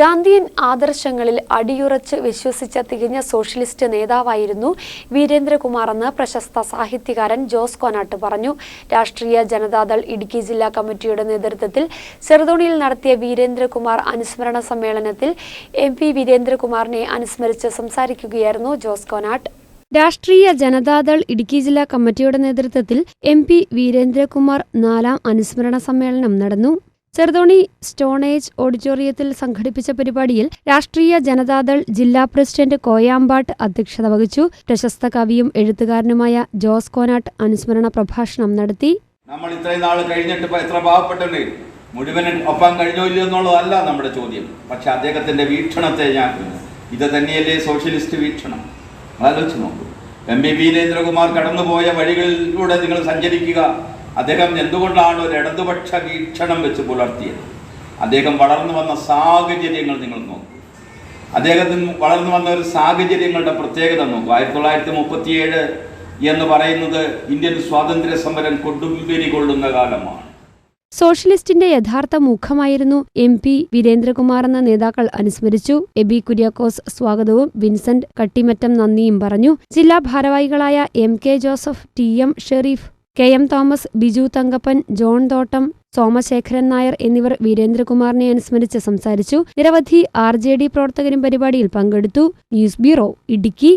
ഗാന്ധിയൻ ആദർശങ്ങളിൽ അടിയുറച്ച് വിശ്വസിച്ച തികഞ്ഞ സോഷ്യലിസ്റ്റ് നേതാവായിരുന്നു വീരേന്ദ്രകുമാർ എന്ന് പ്രശസ്ത സാഹിത്യകാരൻ ജോസ് കോനാട്ട് പറഞ്ഞു. രാഷ്ട്രീയ ജനതാദൾ ഇടുക്കി ജില്ലാ കമ്മിറ്റിയുടെ നേതൃത്വത്തിൽ ചെറുതോണിയിൽ നടത്തിയ വീരേന്ദ്രകുമാർ അനുസ്മരണ സമ്മേളനത്തിൽ എം പി വീരേന്ദ്രകുമാറിനെ അനുസ്മരിച്ച് സംസാരിക്കുകയായിരുന്നു ജോസ് കോനാട്ട്. രാഷ്ട്രീയ ജനതാദൾ ഇടുക്കി ജില്ലാ കമ്മിറ്റിയുടെ നേതൃത്വത്തിൽ എം പി വീരേന്ദ്രകുമാർ നാലാം അനുസ്മരണ സമ്മേളനം നടന്നു. ചെറുതോണി സ്റ്റോണേജ് ഓഡിറ്റോറിയത്തിൽ സംഘടിപ്പിച്ച പരിപാടിയിൽ രാഷ്ട്രീയ ജനതാദൾ ജില്ലാ പ്രസിഡന്റ് കോയാമ്പാട്ട് അധ്യക്ഷത വഹിച്ചു. പ്രശസ്ത കവിയും എഴുത്തുകാരനുമായ ജോസ് കോനാട്ട് അനുസ്മരണ പ്രഭാഷണം നടത്തി. നമ്മൾ ഇത്രയും നാൾ കഴിഞ്ഞിട്ട് എത്ര പാവപ്പെട്ടുണ്ട് മുഴുവൻ ഒപ്പം കഴിഞ്ഞോ ഇല്ലയോ എന്നുള്ളതല്ല നമ്മുടെ ചോദ്യം. പക്ഷെ അദ്ദേഹത്തിന്റെ വീക്ഷണത്തെ ഞാൻ ഇത് തന്നെയല്ലേ സോഷ്യലിസ്റ്റ് വീക്ഷണം? ആലോചിച്ച് നോക്കൂ. എം. വി വീരേന്ദ്രകുമാർ കടന്നുപോയ വഴികളിലൂടെ നിങ്ങൾ സഞ്ചരിക്കുക. അദ്ദേഹം എന്തുകൊണ്ടാണ് ഒരു ഇടതുപക്ഷ വീക്ഷണം വെച്ച് പുലർത്തിയത്? അദ്ദേഹം വളർന്നു വന്ന സാഹചര്യങ്ങൾ നിങ്ങൾ നോക്കും. അദ്ദേഹത്തിന് വളർന്നു വന്ന ഒരു സാഹചര്യങ്ങളുടെ പ്രത്യേകത നോക്കും. ആയിരത്തി തൊള്ളായിരത്തി മുപ്പത്തിയേഴ് എന്ന് പറയുന്നത് ഇന്ത്യൻ സ്വാതന്ത്ര്യ സമരം കൊടുമ്പിരി കൊള്ളുന്ന കാലമാണ്. സോഷ്യലിസ്റ്റിന്റെ യഥാർത്ഥ മുഖമായിരുന്നു എം പി വീരേന്ദ്രകുമാർ എന്ന നേതാക്കൾ അനുസ്മരിച്ചു. എബി കുര്യാക്കോസ് സ്വാഗതവും വിൻസെന്റ് കട്ടിമറ്റം നന്ദിയും പറഞ്ഞു. ജില്ലാ ഭാരവാഹികളായ M K Joseph T M Sherif K M Thomas Biju Thankappan John Thottam Somasekharan Nair എന്നിവർ വീരേന്ദ്രകുമാറിനെ അനുസ്മരിച്ച് സംസാരിച്ചു. നിരവധി ആർ പ്രവർത്തകരും പരിപാടിയിൽ പങ്കെടുത്തു. News bureau Idukki.